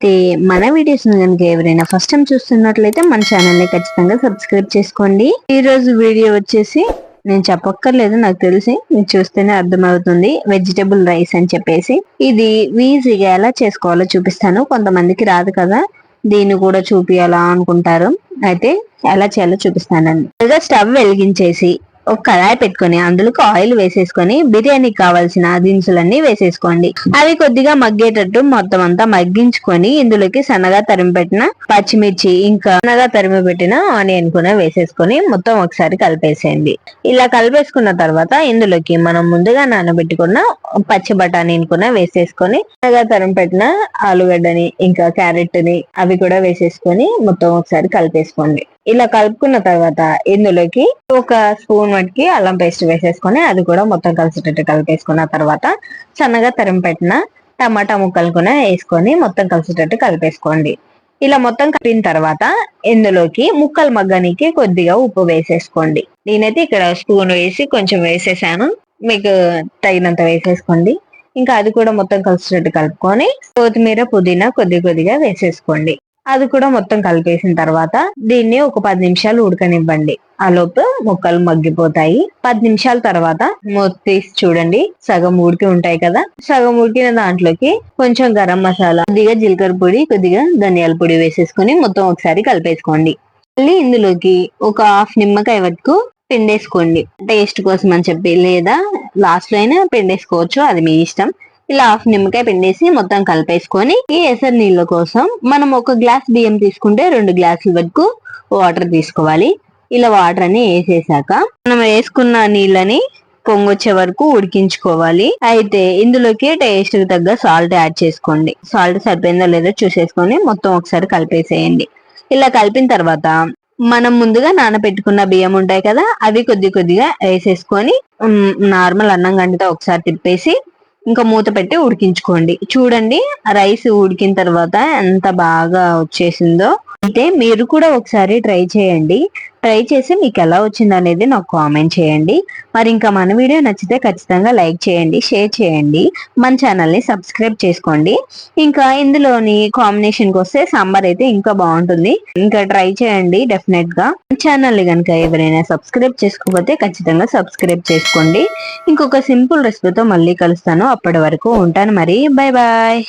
అయితే మన వీడియోస్ కనుక ఎవరైనా ఫస్ట్ టైం చూస్తున్నట్లయితే మన ఛానల్ని ఖచ్చితంగా సబ్స్క్రైబ్ చేసుకోండి. ఈ రోజు వీడియో వచ్చేసి నేను చెప్పక్కర్లేదు నాకు తెలిసి మీరు చూస్తేనే అర్థమవుతుంది. వెజిటబుల్ రైస్ అని చెప్పేసి. ఇది ఈజీగా ఎలా చేసుకోవాలో చూపిస్తాను. కొంతమందికి రాదు కదా దీన్ని కూడా చూపియాలా అనుకుంటారు. అయితే ఎలా చేయాలో చూపిస్తానండి. స్టవ్ వెలిగించేసి ఒక కళాయి పెట్టుకొని అందులోకి ఆయిల్ వేసేసుకొని బిర్యానీకి కావాల్సిన దినుసులన్నీ వేసేసుకోండి. అవి కొద్దిగా మగ్గేటట్టు మొత్తం అంతా మగ్గించుకొని ఇందులోకి సన్నగా తరిమి పెట్టిన పచ్చిమిర్చి ఇంకా సన్నగా తరిమి పెట్టిన ఆనియన్ కూడా వేసేసుకొని మొత్తం ఒకసారి కలిపేసేయండి. ఇలా కలిపేసుకున్న తర్వాత ఇందులోకి మనం ముందుగా నానబెట్టుకున్న పచ్చి బఠానీని కూడా వేసేసుకొని తరం పెట్టిన ఆలుగడ్డని ఇంకా క్యారెట్ని అవి కూడా వేసేసుకొని మొత్తం ఒకసారి కలిపేసుకోండి. ఇలా కలుపుకున్న తర్వాత ఇందులోకి ఒక స్పూన్ మట్టికి అల్లం పేస్ట్ వేసేసుకొని అది కూడా మొత్తం కలిసేటట్టు కలిపేసుకున్న తర్వాత సన్నగా తరం పెట్టిన టమాటా ముక్కలు కూడా వేసుకొని మొత్తం కలిసేటట్టు కలిపేసుకోండి. ఇలా మొత్తం కలిపిన తర్వాత ఇందులోకి ముక్కలు మగ్గనికి కొద్దిగా ఉప్పు వేసేసుకోండి. నేనైతే ఇక్కడ స్పూన్ వేసి కొంచెం వేసేసాను. మీకు తగినంత వేసేసుకోండి. ఇంకా అది కూడా మొత్తం కలిసినట్టు కలుపుకొని కొత్తిమీర పుదీనా కొద్ది కొద్దిగా వేసేసుకోండి. అది కూడా మొత్తం కలిపేసిన తర్వాత దీన్ని ఒక పది నిమిషాలు ఉడకనివ్వండి. ఆ లోపు ముక్కలు మగ్గిపోతాయి. పది నిమిషాల తర్వాత మూత తీసి చూడండి. సగం ఉడికి ఉంటాయి కదా. సగం ఉడికిన దాంట్లోకి కొంచెం గరం మసాలా కొద్దిగా జీలకర్ర పొడి కొద్దిగా ధనియాల పొడి వేసేసుకొని మొత్తం ఒకసారి కలిపేసుకోండి. మళ్ళీ ఇందులోకి ఒక హాఫ్ నిమ్మకాయ వరకు పిండేసుకోండి. టేస్ట్ కోసం అని చెప్పి లేదా లాస్ట్లో అయినా పిండేసుకోవచ్చు అది మీ ఇష్టం. ఇలా హాఫ్ నిమ్మకాయ పిండేసి మొత్తం కలిపేసుకొని ఈ ఎసరు నీళ్ళ కోసం మనం ఒక గ్లాస్ బియ్యం తీసుకుంటే రెండు గ్లాసుల వరకు వాటర్ తీసుకోవాలి. ఇలా వాటర్ అని వేసేసాక మనం వేసుకున్న నీళ్ళని పొంగొచ్చే వరకు ఉడికించుకోవాలి. అయితే ఇందులోకి టేస్ట్కి తగ్గ సాల్ట్ యాడ్ చేసుకోండి. సాల్ట్ సరిపోయిందో లేదో చూసేసుకొని మొత్తం ఒకసారి కలిపేసేయండి. ఇలా కలిపిన తర్వాత మనం ముందుగా నానబెట్టుకున్న బియ్యం ఉంటాయి కదా అవి కొద్ది కొద్దిగా వేసేసుకొని నార్మల్ అన్నం గంటతో ఒకసారి తిప్పేసి ఇంకా మూత పెట్టి ఉడికించుకోండి. చూడండి రైస్ ఉడికిన తర్వాత ఎంత బాగా వచ్చేసిందో. అయితే మీరు కూడా ఒకసారి ట్రై చేయండి. ట్రై చేసి మీకు ఎలా వచ్చింది అనేది నాకు కామెంట్ చేయండి. మరి ఇంకా మన వీడియో నచ్చితే ఖచ్చితంగా లైక్ చేయండి షేర్ చేయండి. మన ఛానల్ని సబ్స్క్రైబ్ చేసుకోండి. ఇంకా ఇందులోని కాంబినేషన్కి వస్తే సాంబార్ అయితే ఇంకా బాగుంటుంది. ఇంకా ట్రై చేయండి డెఫినెట్గా. ఛానల్ని కనుక ఎవరైనా సబ్స్క్రైబ్ చేసుకోకపోతే ఖచ్చితంగా సబ్స్క్రైబ్ చేసుకోండి. ఇంకొక సింపుల్ రెసిపీతో మళ్ళీ కలుస్తాను. అప్పటి వరకు ఉంటాను మరి. Bye bye.